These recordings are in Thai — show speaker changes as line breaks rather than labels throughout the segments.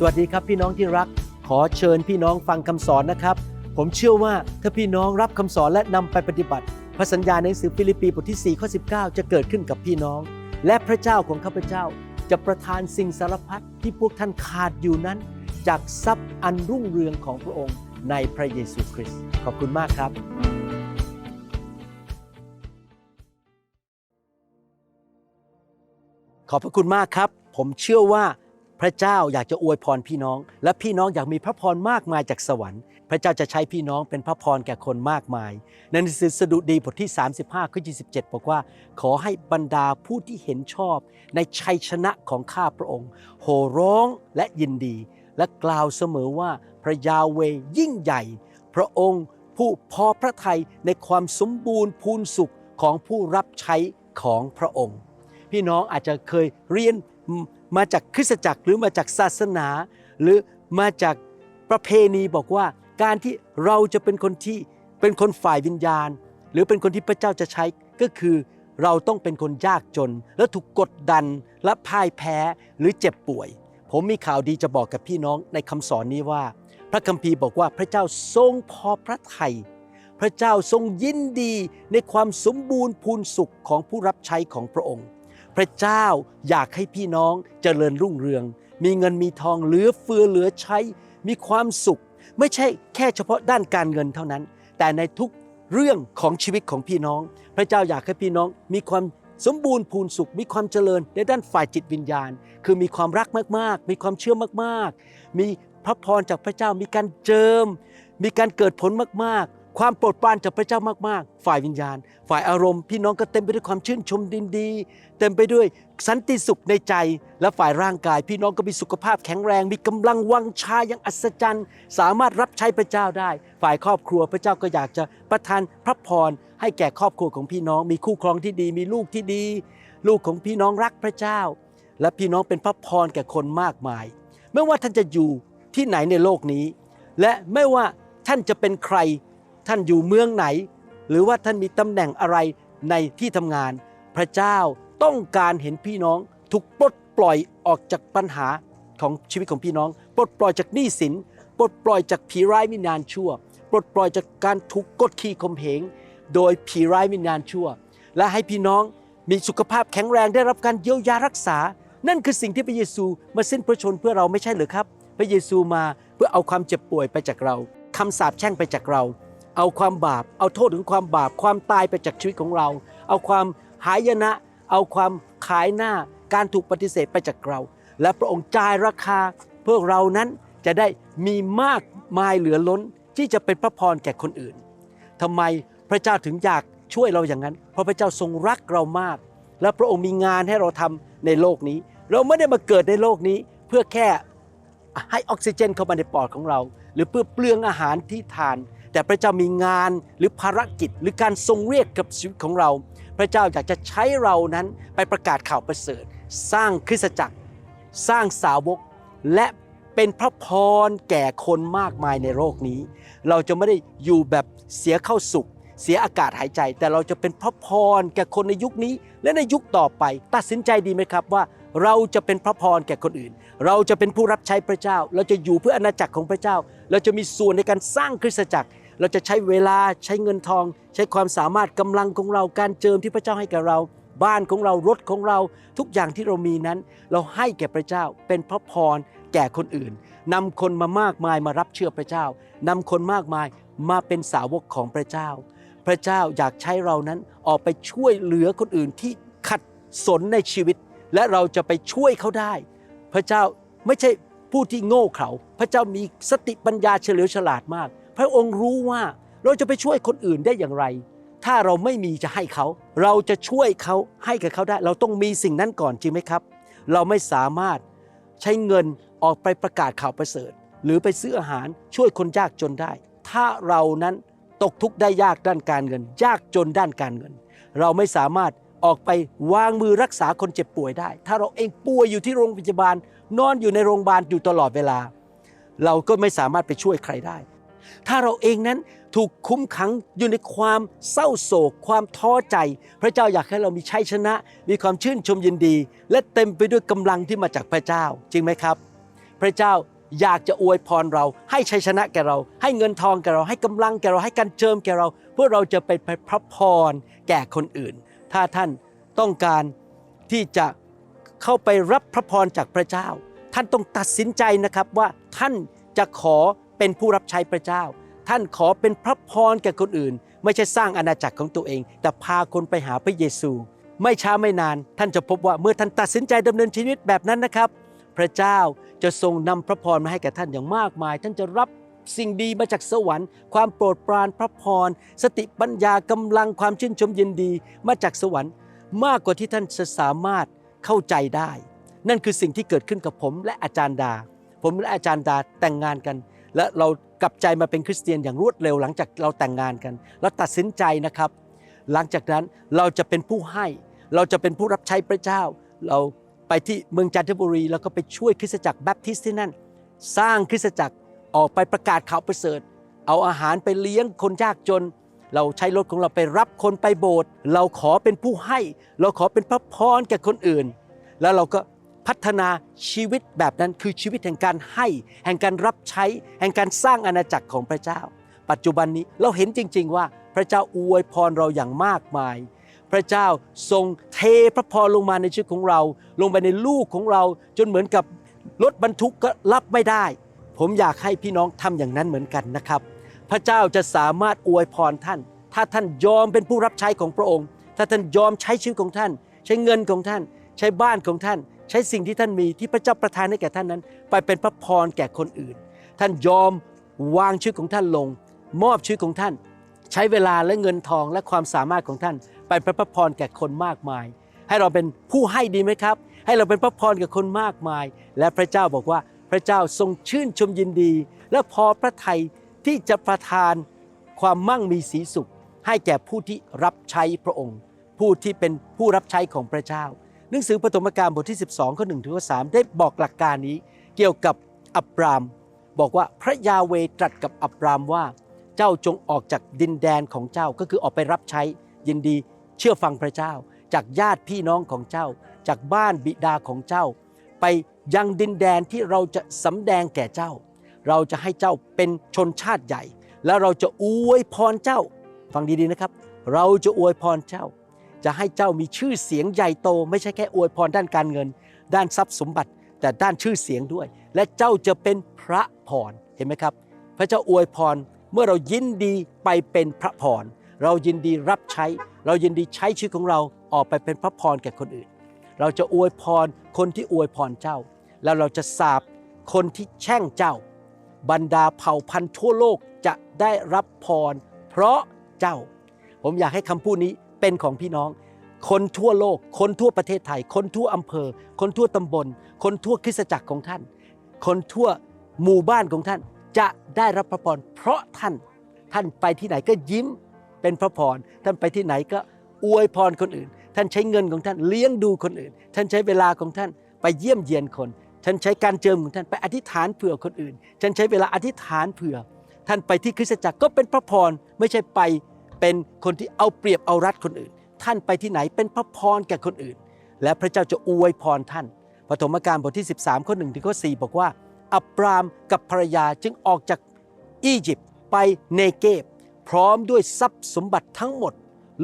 สวัสดีครับพี่น้องที่รัก ขอเชิญพี่น้องฟังคำสอนนะครับ ผมเชื่อว่าถ้าพี่น้องรับคำสอนและนำไปปฏิบัติพระสัญญาในหนังสือฟิลิปปีบทที่4ข้อ19 จะเกิดขึ้นกับพี่น้อง และพระเจ้าของข้าพเจ้า จะประทานสิ่งสารพัดที่พวกท่านขาดอยู่นั้น จากทรัพย์อันรุ่งเรืองของพระองค์ในพระเยซูคริสต์ขอบคุณมากครับขอบพระคุณมากครับ ผมเชื่อว่า พระเจ้าอยากจะอวยพรพี่น้อง และพี่น้องอยากมีพระพรมากมายจากสวรรค์ พระเจ้าจะใช้พี่น้องเป็นพระพรแก่คนมากมาย ในหนังสือสดุดีบทที่ 35ข้อ27 บอกว่า ขอให้บรรดาผู้ที่เห็นชอบ ในชัยชนะของข้าพระองค์ โห่ร้องและยินดี และกล่าวเสมอว่าพระยาเวยิ่งใหญ่ พระองค์ผู้พอพระทัยในความสมบูรณ์พูนสุขของผู้รับใช้ของพระองค์ พี่น้องอาจจะเคยเรียน มาจากคริสตจักรหรือมาจากศาสนา หรือมาจากประเพณีบอกว่า การที่เราจะเป็นคนที่เป็นคนฝ่ายวิญญาณ หรือเป็นคนที่พระเจ้าจะใช้ก็คือเราต้องเป็นคนยากจน และถูกกดดันและพ่ายแพ้หรือเจ็บป่วย ผมมีข่าวดีจะบอกกับพี่น้องในคำสอนนี้ว่า พระคัมภีร์บอกว่าพระเจ้าทรงพอพระทัยพระเจ้าทรงยินดีในความสมบูรณ์พูนสุขของผู้รับใช้ของพระองค์ พระเจ้าอยากให้พี่น้องเจริญรุ่งเรือง มีเงินมีทองเหลือเฟือเหลือใช้ มีความสุข ไม่ใช่แค่เฉพาะด้านการเงินเท่านั้น แต่ในทุกเรื่องของชีวิตของพี่น้อง พระเจ้าอยากให้พี่น้องมีความสมบูรณ์พูนสุข มีความเจริญในด้านฝ่ายจิตวิญญาณ คือมีความรักมากๆ มีความเชื่อมากๆ มีพระพรจากพระเจ้ามีการเจิม มีการเกิดผลมากๆ ความโปรดปรานจากพระเจ้ามากๆ ฝ่ายวิญญาณ ฝ่ายอารมณ์ พี่น้องก็เต็มไปด้วยความชื่นชมดินดี เต็มไปด้วยสันติสุขในใจ และฝ่ายร่างกาย พี่น้องก็มีสุขภาพแข็งแรง มีกำลังวังชาอย่างอัศจรรย์ สามารถรับใช้พระเจ้าได้ ฝ่ายครอบครัวพระเจ้าก็อยากจะประทานพระพรให้แก่ครอบครัวของพี่น้อง มีคู่ครองที่ดี มีลูกที่ดี ลูกของพี่น้องรักพระเจ้า และพี่น้องเป็นพระพรแก่คนมากมาย ไม่ว่าท่านจะอยู่ที่ไหนในโลกนี้ และไม่ว่าท่านจะเป็นใคร ท่านอยู่เมืองไหน หรือว่าท่านมีตำแหน่งอะไรในที่ทำงาน พระเจ้าต้องการเห็นพี่น้องถูกปลดปล่อยออกจากปัญหาของชีวิตของพี่น้อง ปลดปล่อยจากหนี้สิน ปลดปล่อยจากผีร้ายวิญญาณชั่ว ปลดปล่อยจากการถูกกดขี่ข่มเหง โดยผีร้ายวิญญาณชั่ว และให้พี่น้องมีสุขภาพแข็งแรงได้รับการเยียวยารักษา นั่นคือสิ่งที่พระเยซูมาสิ้นพระชนเพื่อเราไม่ใช่หรือครับ พระเยซูมาเพื่อเอาความเจ็บป่วยไปจากเราคำสาปแช่งไปจากเรา เอาความบาป เอาโทษถึงความบาป ความตายไปจากชีวิตของเรา เอาความหายนะ เอาความขายหน้า การถูกปฏิเสธไปจากเรา และพระองค์จ่ายราคาเพื่อเรานั้นจะได้มีมากมายเหลือล้นที่จะเป็นพระพรแก่คนอื่นทำไมพระเจ้าถึงอยากช่วยเราอย่างนั้น เพราะพระเจ้าทรงรักเรามาก และพระองค์มีงานให้เราทำในโลกนี้ เราไม่ได้มาเกิดในโลกนี้เพื่อแค่ให้ออกซิเจนเข้ามาในปอดของเรา หรือเพื่อเปลืองอาหารที่ทาน แต่พระเจ้ามีงานหรือภารกิจหรือการทรงเรียกกับชีวิตของเรา พระเจ้าอยากจะใช้เรานั้นไปประกาศข่าวประเสริฐ สร้างคริสตจักร สร้างสาวกและเป็นพระพรแก่คนมากมายในโลกนี้ เราจะไม่ได้อยู่แบบเสียเข้าสุข เสียอากาศหายใจ แต่เราจะเป็นพระพรแก่คนในยุคนี้ และในยุคต่อไป ตัดสินใจดีไหมครับว่าเราจะเป็นพระพรแก่คนอื่น เราจะเป็นผู้รับใช้พระเจ้า เราจะอยู่เพื่ออาณาจักรของพระเจ้า เราจะมีส่วนในการสร้างคริสตจักร เราจะใช้เวลาใช้เงินทอง ใช้ความสามารถกำลังของเราการเจิมที่พระเจ้าให้แก่เรา บ้านของเรารถของเราทุกอย่างที่เรามีนั้น เราให้แก่พระเจ้าเป็นพระพรแก่คนอื่นนำคนมามากมายมารับเชื่อพระเจ้านำคนมากมายมาเป็นสาวกของพระเจ้า พระเจ้าอยากใช้เรานั้นออกไปช่วยเหลือคนอื่นที่ขัดสนในชีวิต และเราจะไปช่วยเขาได้ พระเจ้าไม่ใช่ผู้ที่โง่เขลาพระเจ้ามีสติปัญญาเฉลียวฉลาดมาก พระองค์รู้ว่าเราจะไปช่วยคนอื่นได้อย่างไร ถ้าเราไม่มีจะให้เขา เราจะช่วยเขาให้กับเขาได้ เราต้องมีสิ่งนั้นก่อนจริงไหมครับ เราไม่สามารถใช้เงินออกไปประกาศข่าวประเสริฐ หรือไปซื้ออาหารช่วยคนยากจนได้ ถ้าเรานั้นตกทุกข์ได้ยากด้านการเงิน ยากจนด้านการเงิน เราไม่สามารถออกไปวางมือรักษาคนเจ็บป่วยได้ ถ้าเราเองป่วยอยู่ที่โรงพยาบาล นอนอยู่ในโรงพยาบาลอยู่ตลอดเวลา เราก็ไม่สามารถไปช่วยใครได้ ถ้าเราเองนั้นถูกคุ้มขังอยู่ในความเศร้าโศก ความท้อใจ พระเจ้าอยากให้เรามีชัยชนะ มีความชื่นชมยินดี และเต็มไปด้วยกำลังที่มาจากพระเจ้า จริงไหมครับ พระเจ้าอยากจะอวยพรเรา ให้ชัยชนะแก่เรา ให้เงินทองแก่เรา ให้กำลังแก่เรา ให้การเจิมแก่เรา เพื่อเราจะไปพระพรแก่คนอื่น ถ้าท่านต้องการที่จะเข้าไปรับพระพรจากพระเจ้า ท่านต้องตัดสินใจนะครับว่าท่านจะขอ เป็นผู้รับใช้พระเจ้า ท่านขอเป็นพระพรแก่คนอื่น ไม่ใช่สร้างอาณาจักรของตัวเอง แต่พาคนไปหาพระเยซู ไม่ช้าไม่นาน ท่านจะพบว่าเมื่อท่านตัดสินใจดำเนินชีวิตแบบนั้นนะครับ พระเจ้าจะทรงนำพระพรมาให้แก่ท่านอย่างมากมาย ท่านจะรับสิ่งดีมาจากสวรรค์ ความโปรดปรานพระพร สติปัญญากำลังความชื่นชมยินดีมาจากสวรรค์ มากกว่าที่ท่านจะสามารถเข้าใจได้ นั่นคือสิ่งที่เกิดขึ้นกับผมและอาจารย์ดา ผมและอาจารย์ดาแต่งงานกัน และเรากลับใจมาเป็นคริสเตียนอย่างรวดเร็วหลังจากเราแต่งงานกัน เราตัดสินใจนะครับ หลังจากนั้นเราจะเป็นผู้ให้ เราจะเป็นผู้รับใช้พระเจ้า เราไปที่เมืองจันทบุรี แล้วก็ไปช่วยคริสตจักรแบปทิสต์ที่นั่น สร้างคริสตจักรออกไปประกาศข่าวประเสริฐ เอาอาหารไปเลี้ยงคนยากจน เราใช้รถของเราไปรับคนไปโบสถ์เราขอเป็นผู้ให้ เราขอเป็นพระพรแก่คนอื่น แล้วเราก็ พัฒนาชีวิตแบบนั้นคือชีวิตแห่งการให้ แห่งการรับใช้ แห่งการสร้างอาณาจักรของพระเจ้า ปัจจุบันนี้เราเห็นจริง ๆ ว่าพระเจ้าอวยพรเราอย่างมากมาย พระเจ้าทรงเทพระพรลงมาในชีวิตของเรา ลงไปในลูกของเรา จนเหมือนกับรถบรรทุกก็รับไม่ได้ ผมอยากให้พี่น้องทำอย่างนั้นเหมือนกันนะครับ พระเจ้าจะสามารถอวยพรท่าน ถ้าท่านยอมเป็นผู้รับใช้ของพระองค์ ถ้าท่านยอมใช้ชีวิตของท่าน ใช้เงินของท่าน ใช้บ้านของท่าน ใช้สิ่งที่ท่านมีที่พระเจ้าประทานให้แก่ท่านนั้น ไปเป็นพระพรแก่คนอื่น ท่านยอมวางชีวิตของท่านลง มอบชีวิตของท่าน ใช้เวลาและเงินทองและความสามารถของท่าน ไปเป็นพระพรแก่คนมากมาย ให้เราเป็นผู้ให้ดีไหมครับ ให้เราเป็นพระพรแก่คนมากมาย และพระเจ้าบอกว่าพระเจ้าทรงชื่นชมยินดี และพอพระทัยที่จะประทานความมั่งมีสีสุข ให้แก่ผู้ที่รับใช้พระองค์ ผู้ที่เป็นผู้รับใช้ของพระเจ้า หนังสือปฐมกาลบทที่ 12ข้อ1ถึงข้อ3ได้บอกหลักการนี้เกี่ยวกับอับราม บอกว่าพระยาเวตรัสกับอับรามว่าเจ้าจงออกจากดินแดนของเจ้าก็คือออกไปรับใช้ยินดีเชื่อฟังพระเจ้า จากญาติพี่น้องของเจ้า จากบ้านบิดาของเจ้า ไปยังดินแดนที่เราจะสำแดงแก่เจ้า เราจะให้เจ้าเป็นชนชาติใหญ่ แล้วเราจะอวยพรเจ้า ฟังดีๆนะครับ เราจะอวยพรเจ้า จะให้เจ้ามีชื่อเสียงใหญ่โต ไม่ใช่แค่อวยพรด้านการเงิน ด้านทรัพย์สมบัติ แต่ด้านชื่อเสียงด้วย และเจ้าจะเป็นพระพรเห็นไหมครับ พระเจ้าอวยพรเมื่อเรายินดีไปเป็นพระพรเรายินดีรับใช้ เรายินดีใช้ชีวิตของเราออกไปเป็นพระพรแก่คนอื่น เราจะอวยพรคนที่อวยพรเจ้า แล้วเราจะสาบคนที่แช่งเจ้า บรรดาเผ่าพันธุ์ทั่วโลกจะได้รับพร เพราะเจ้า ผมอยากให้คำพูดนี้ เป็นของพี่น้อง คนทั่วโลก คนทั่วประเทศไทย คนทั่วอำเภอ คนทั่วตำบล คนทั่วคริสตจักรของท่าน คนทั่วหมู่บ้านของท่านจะได้รับพระพรเพราะท่านท่านไปที่ไหนก็ยิ้มเป็นพระพรท่านไปที่ไหนก็อวยพรคนอื่น ท่านใช้เงินของท่านเลี้ยงดูคนอื่น ท่านใช้เวลาของท่านไปเยี่ยมเยียนคน ท่านใช้การเจิมของท่านไปอธิษฐานเผื่อคนอื่น ท่านใช้เวลาอธิษฐานเผื่อ ท่านไปที่คริสตจักรก็เป็นพระพรไม่ใช่ไป เป็นคนที่เอาเปรียบเอารัดคนอื่น ท่านไปที่ไหนเป็นพระพรแก่คนอื่น และพระเจ้าจะอวยพรท่านปฐมกาลบทที่ 13ข้อ1ถึงข้อ4บอกว่าอับรามกับภรรยาจึงออกจากอียิปต์ไปเนเกบพร้อมด้วยทรัพย์สมบัติทั้งหมด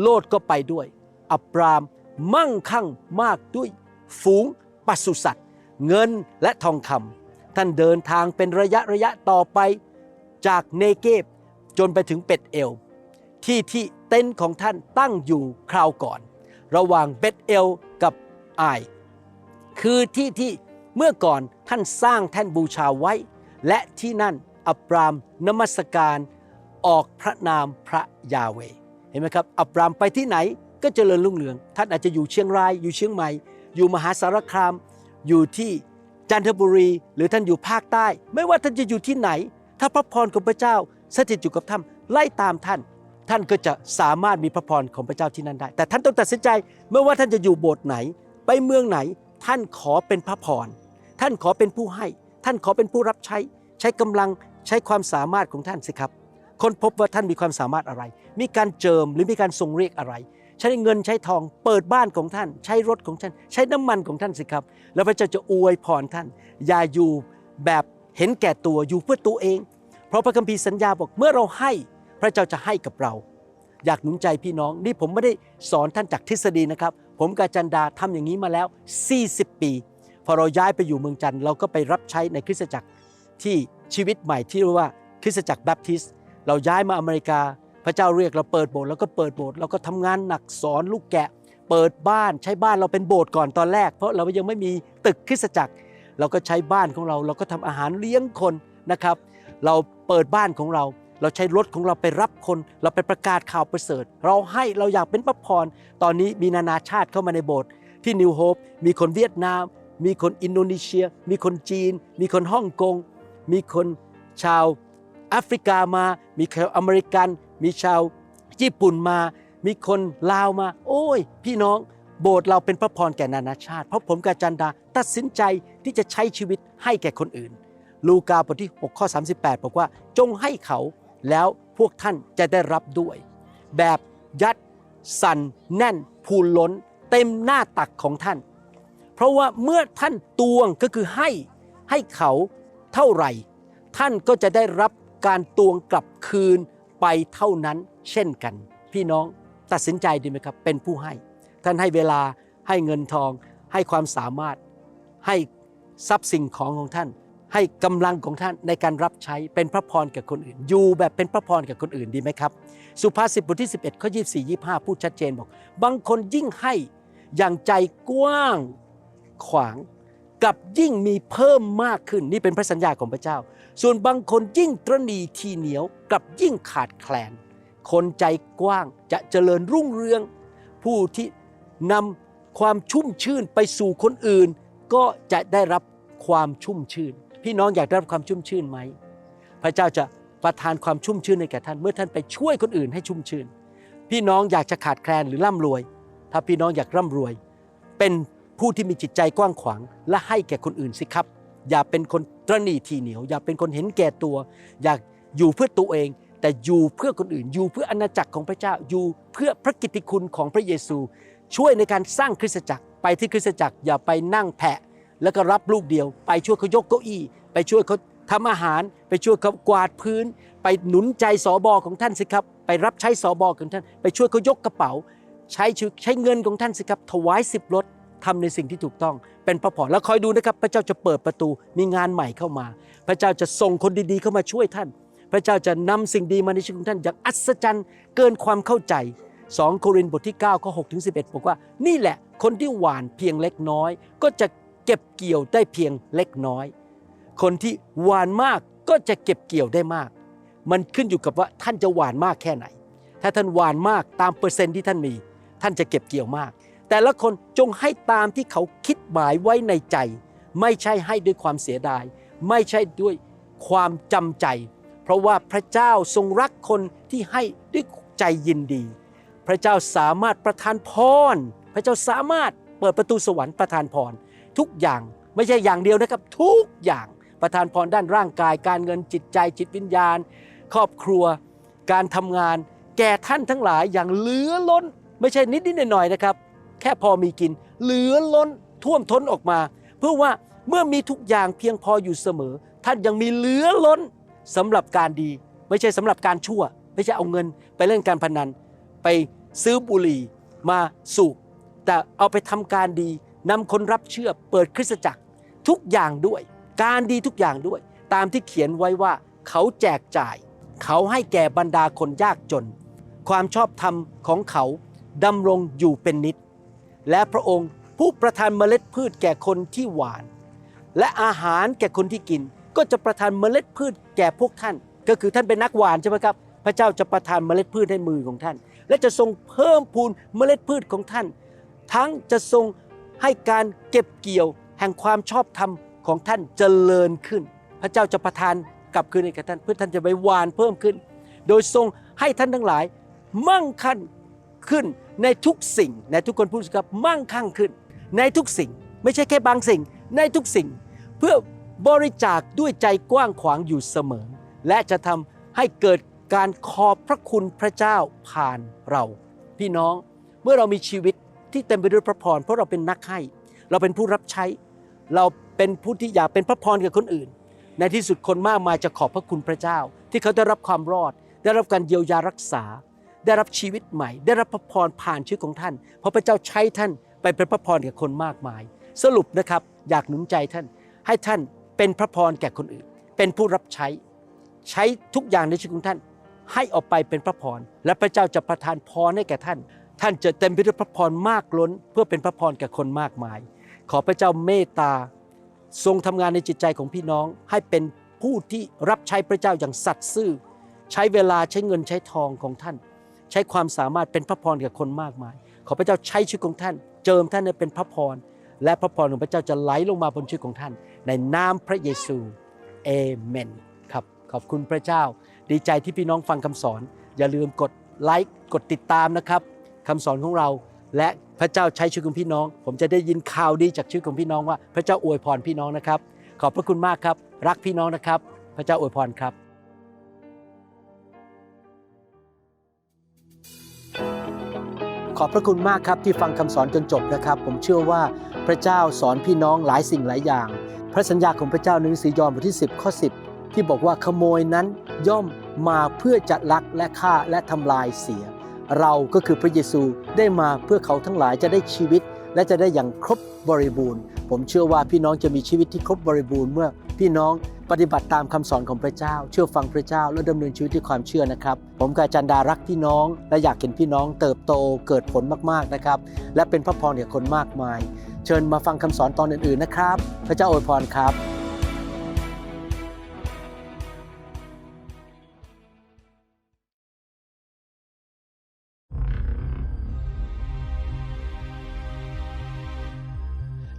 โลดก็ไปด้วย อับรามมั่งคั่งมากด้วยฝูงปศุสัตว์ เงินและทองคำท่านเดินทางเป็นระยะระยะต่อไปจากเนเกบจนไปถึงเป็ดเอล ที่ที่เต็นท์ของท่านตั้งอยู่คราวก่อน ระหว่างเบตเอลกับไอคือที่ที่เมื่อก่อนท่านสร้างแท่นบูชาไว้ และที่นั่นอับรามนมัสการออกพระนามพระยาเว เห็นไหมครับ อับรามไปที่ไหนก็เจริญรุ่งเรือง ท่านอาจจะอยู่เชียงราย อยู่เชียงใหม่ อยู่มหาสารคาม อยู่ที่จันทบุรี หรือท่านอยู่ภาคใต้ ไม่ว่าท่านจะอยู่ที่ไหน ถ้าพระพรของพระเจ้าสถิตอยู่กับท่านไล่ตามท่าน ท่านก็จะสามารถมีพระพรของพระเจ้าที่นั่นได้ แต่ท่านต้องตัดสินใจไม่ว่าท่านจะอยู่โบสถ์ไหน ไปเมืองไหน ท่านขอเป็นพระพร ท่านขอเป็นผู้ให้ ท่านขอเป็นผู้รับใช้ ใช้กำลังใช้ความสามารถของท่านสิครับ คนพบว่าท่านมีความสามารถอะไร มีการเจิมหรือมีการทรงเรียกอะไร ใช้เงินใช้ทอง เปิดบ้านของท่าน ใช้รถของท่าน ใช้น้ำมันของท่านสิครับ แล้วพระเจ้าจะอวยพรท่าน อย่าอยู่แบบเห็นแก่ตัวอยู่เพื่อตัวเอง เพราะพระคัมภีร์สัญญาบอกเมื่อเราให้ ระเจ้าจะให้กับเรา อยากหนุนใจพี่น้องนี่ผมไม่ได้สอนท่านจากทฤษฎีนะครับ ผมกาจันดาทำอย่างนี้มาแล้ว 40 ปี พอเราย้ายไปอยู่เมืองจันทร์เราก็ไปรับใช้ในคริสตจักรที่ชีวิตใหม่ที่เรียกว่าคริสตจักรแบปทิสต์เราย้ายมาอเมริกา พระเจ้าเรียกเราเปิดโบสถ์เราก็เปิดโบสถ์เราก็ทำงานหนักสอนลูกแกะ เปิดบ้านใช้บ้านเราเป็นโบสถ์ก่อนตอนแรก เพราะเรายังไม่มีตึกคริสตจักร เราก็ใช้บ้านของเรา เราก็ทำอาหารเลี้ยงคนนะครับ เราเปิดบ้านของเรา เราใช้รถของเราไปรับคน เราไปประกาศข่าวประเสริฐ เราให้เราอยากเป็นพระพร ตอนนี้มีนานาชาติเข้ามาในโบสถ์ที่นิวโฮปมีคนเวียดนาม มีคนอินโดนีเซีย มีคนจีน มีคนฮ่องกง มีคนชาวแอฟริกามา มีชาวอเมริกัน มีชาวญี่ปุ่นมา มีคนลาวมา โอ้ย พี่น้องโบสถ์เราเป็นพระพรแก่นานาชาติ เพราะผมกับจันดาตัดสินใจที่จะใช้ชีวิตให้แก่คนอื่น ลูกาบทที่ 6 ข้อ 38 บอกว่าจงให้เขา แล้วพวกท่านจะได้รับด้วย แบบยัดสั่นแน่นพูนล้น เต็มหน้าตักของท่าน เพราะว่าเมื่อท่านตวงก็คือให้ให้เขาเท่าไหร่ ท่านก็จะได้รับการตวงกลับคืนไปเท่านั้นเช่นกัน พี่น้องตัดสินใจดีไหมครับ เป็นผู้ให้ ท่านให้เวลาให้เงินทอง ให้ความสามารถให้ทรัพย์สิ่งของของท่าน ให้กำลังของท่านในการรับใช้เป็นพระพรแก่คนอื่น อยู่แบบเป็นพระพรแก่คนอื่นดีไหมครับ สุภาษิตบทที่ 11ข้อ24 25 พูดชัดเจนบอก บางคนยิ่งให้อย่างใจกว้างขวางกับยิ่งมีเพิ่มมากขึ้นนี่เป็นพระสัญญาของพระเจ้า ส่วนบางคนยิ่งตรณีทีเหนียวกับยิ่งขาดแคลน คนใจกว้างจะเจริญรุ่งเรือง ผู้ที่นำความชุ่มชื่นไปสู่คนอื่น ก็จะได้รับความชุ่มชื่น พี่น้องอยากได้รับความชุ่มชื่นไหม พระเจ้าจะประทานความชุ่มชื่นให้แก่ท่านเมื่อท่านไปช่วยคนอื่นให้ชุ่มชื่น พี่น้องอยากจะขาดแคลนหรือร่ำรวย ถ้าพี่น้องอยากร่ำรวย เป็นผู้ที่มีจิตใจกว้างขวาง และให้แก่คนอื่นสิครับ อย่าเป็นคนตรณีทีเหนียว อย่าเป็นคนเห็นแก่ตัว อยากอยู่เพื่อตัวเอง แต่อยู่เพื่อคนอื่น อยู่เพื่ออาณาจักรของพระเจ้า อยู่เพื่อพระกิตติคุณของพระเยซู ช่วยในการสร้างคริสตจักร ไปที่คริสตจักรอย่าไปนั่งแผะ แล้วก็รับลูกเดียว ไปช่วยเขายกเก้าอี้ ไปช่วยเขาทำอาหาร ไปช่วยเขากวาดพื้น ไปหนุนใจสอบอของท่านสิครับ ไปรับใช้สอบอของท่าน ไปช่วยเขายกกระเป๋า ใช้ใช้เงินของท่านสิครับ ถวายสิบรถทำในสิ่งที่ถูกต้อง เป็นพระพรแล้วคอยดูนะครับ พระเจ้าจะเปิดประตูมีงานใหม่เข้ามา พระเจ้าจะส่งคนดีๆเข้ามาช่วยท่าน พระเจ้าจะนำสิ่งดีมาในชีวิตของท่านอย่างอัศจรรย์เกินความเข้าใจ2โครินธ์บทที่9ข้อ6ถึง11บอกว่า นี่แหละคนที่หวานเพียงเล็กน้อย ก็จะ เก็บเกี่ยวได้เพียงเล็กน้อย คนที่หวานมากก็จะเก็บเกี่ยวได้มาก มันขึ้นอยู่กับว่าท่านจะหวานมากแค่ไหน ถ้าท่านหวานมากตามเปอร์เซ็นต์ที่ท่านมี ท่านจะเก็บเกี่ยวมาก แต่ละคนจงให้ตามที่เขาคิดหมายไว้ในใจ ไม่ใช่ให้ด้วยความเสียดาย ไม่ใช่ด้วยความจำใจ เพราะว่าพระเจ้าทรงรักคนที่ให้ด้วยใจยินดี พระเจ้าสามารถประทานพร พระเจ้าสามารถเปิดประตูสวรรค์ประทานพร ทุกอย่างไม่ใช่อย่างเดียวนะครับ ทุกอย่างประทานพรด้านร่างกาย การเงินจิตใจจิตวิญญาณ ครอบครัว การทำงาน แก่ท่านทั้งหลายอย่างเหลือล้น ไม่ใช่นิดๆหน่อยๆนะครับ แค่พอมีกิน เหลือล้นท่วมท้นออกมา เพื่อว่าเมื่อมีทุกอย่างเพียงพออยู่เสมอ ท่านยังมีเหลือล้นสำหรับการดี ไม่ใช่สำหรับการชั่ว ไม่ใช่เอาเงินไปเล่นการพนัน ไปซื้อบุหรี่มาสูบแต่เอาไปทำการดี นำคนรับเชื่อเปิดคริสตจักรทุกอย่างด้วย การดีทุกอย่างด้วย ตามที่เขียนไว้ว่าเขาแจกจ่าย เขาให้แก่บรรดาคนยากจน ความชอบธรรมของเขาดำรงอยู่เป็นนิด และพระองค์ผู้ประทานเมล็ดพืชแก่คนที่หวาน และอาหารแก่คนที่กิน ก็จะประทานเมล็ดพืชแก่พวกท่าน ก็คือท่านเป็นนักหวานใช่ไหมครับ พระเจ้าจะประทานเมล็ดพืชให้มือของท่าน และจะทรงเพิ่มพูนเมล็ดพืชของท่าน ทั้งจะทรง ให้การเก็บเกี่ยวแห่งความชอบธรรมของท่านเจริญขึ้น พระเจ้าจะประทานกลับคืนให้แก่ท่านเพื่อท่านจะไปหวานเพิ่มขึ้น โดยทรงให้ท่านทั้งหลาย มั่งคั่งขึ้นในทุกสิ่งในทุกคนพูดสิครับมั่งคั่งขึ้น ในทุกสิ่ง ไม่ใช่แค่บางสิ่ง ในทุกสิ่ง เพื่อบริจาคด้วยใจกว้างขวางอยู่เสมอ และจะทำให้เกิดการขอบพระคุณพระเจ้าผ่านเรา พี่น้องเมื่อเรามีชีวิต ที่เต็มไปด้วยพระพรเพราะเราเป็นนักให้ เราเป็นผู้รับใช้ เราเป็นผู้ที่อยากเป็นพระพรกับคนอื่น ในที่สุดคนมากมายจะขอบพระคุณพระเจ้า ที่เขาได้รับความรอด ได้รับการเยียวยารักษา ได้รับชีวิตใหม่ ได้รับพระพรผ่านชีวิตของท่าน เพราะพระเจ้าใช้ท่านไปเป็นพระพรแก่คนมากมาย สรุปนะครับอยากหนุนใจท่าน ให้ท่านเป็นพระพรแก่คนอื่น เป็นผู้รับใช้ ใช้ทุกอย่างในชีวิตของท่าน ให้ออกไปเป็นพระพรและพระเจ้าจะประทานพรให้แก่ท่าน ท่านจะเต็มไปด้วยพระพรมากล้น เพื่อเป็นพระพรแก่คนมากมาย ขอพระเจ้าเมตตา ทรงทำงานในจิตใจของพี่น้อง ให้เป็นผู้ที่รับใช้พระเจ้าอย่างสัตย์ซื่อ ใช้เวลาใช้เงินใช้ทองของท่าน ใช้ความสามารถเป็นพระพรแก่คนมากมาย ขอพระเจ้าใช้ชีวิตของท่าน เจิมท่านให้เป็นพระพรและพระพรของพระเจ้าจะไหลลงมาบนชีวิตของท่าน ในนามพระเยซูเอเมนครับขอบคุณพระเจ้า ดีใจที่พี่น้องฟังคำสอน อย่าลืมกดไลค์กดติดตามนะครับ คำสอนของเรา และพระเจ้าใช้ชีวิตของพี่น้อง ผมจะได้ยินข่าวดีจากชีวิตของพี่น้องว่า พระเจ้าอวยพรพี่น้องนะครับ ขอบพระคุณมากครับ รักพี่น้องนะครับ พระเจ้าอวยพรครับขอบพระคุณมากครับที่ฟังคำสอนจนจบนะครับ ผมเชื่อว่าพระเจ้าสอนพี่น้องหลายสิ่งหลายอย่าง พระสัญญาของพระเจ้าในหนังสือยอห์นบทที่ 10 ข้อ 10 ที่บอกว่าขโมยนั้นย่อมมาเพื่อจะลักและฆ่าและทำลายเสีย เราก็คือพระเยซูได้มาเพื่อเขาทั้งหลายจะได้ชีวิต และจะได้อย่างครบบริบูรณ์ ผมเชื่อว่าพี่น้องจะมีชีวิตที่ครบบริบูรณ์เมื่อ พี่น้องปฏิบัติตามคำสอนของพระเจ้า เชื่อฟังพระเจ้า และดำเนินชีวิตด้วยความเชื่อนะครับ ผมกาจารย์ดารักพี่น้อง และอยากเห็นพี่น้องเติบโตเกิดผลมากๆนะครับ และเป็นพระพรแก่คนมากมาย เชิญมาฟังคำสอนตอนอื่นๆนะครับ พระเจ้าอวยพรครับ